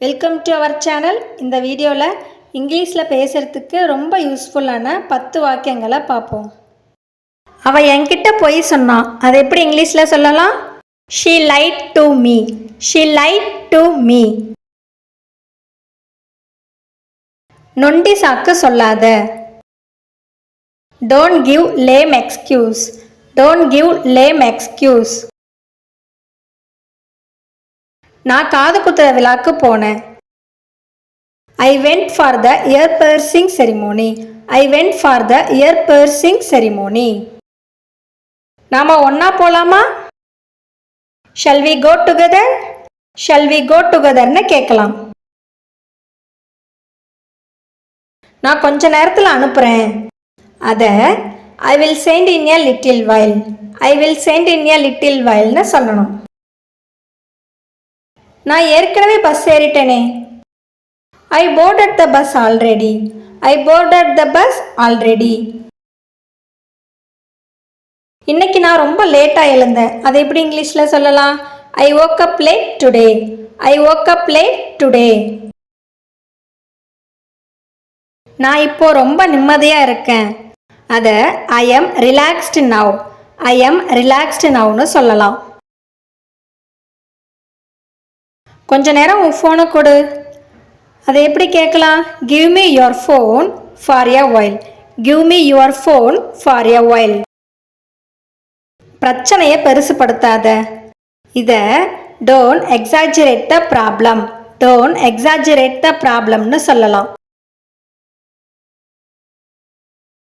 Welcome to our channel இந்த வீடியோவில் இங்கிலீஷில் பேசுகிறதுக்கு ரொம்ப யூஸ்ஃபுல்லான பத்து வாக்கியங்களை பார்ப்போம். அவள் என்கிட்ட பொய் சொன்னான் அதை எப்படி இங்கிலீஷில் சொல்லலாம்? She lied to me she lied to me நொண்டி சாக்கு சொல்லாத. Don't give lame excuse don't give lame excuse நான் காது குத்துற விழாக்கு போனேன். I went for the ear piercing ceremony I went for the ear piercing ceremony நாம ஒன்னா போலாமா? Shall we go together shall we go டுகெதர்னு கேட்கலாம். நான் கொஞ்ச நேரத்தில் அனுப்புகிறேன் அதை I will send in a little while I will send in a little வைல்னு சொல்லணும். நான் ஏற்கனவே bus ஏறிட்டேனே. I boarded the bus already I boarded the bus already இன்னைக்கு நான் ரொம்ப லேட்டாக எழுந்தேன். அதை எப்படி இங்கிலீஷில் சொல்லலாம்? I woke up late today I woke up late today நான் இப்போ ரொம்ப நிம்மதியாக இருக்கேன். அதை I am relaxed now I am relaxed நவ்னு சொல்லலாம். கொஞ்ச நேரம் உன் ஃபோனை கொடு. அதை எப்படி கேட்கலாம்? Give me your phone for a while give me your phone for a while பிரச்சனையை பெருசுப்படுத்தாத இதை don't exaggerate the problem don't exaggerate the ப்ராப்ளம்னு சொல்லலாம்.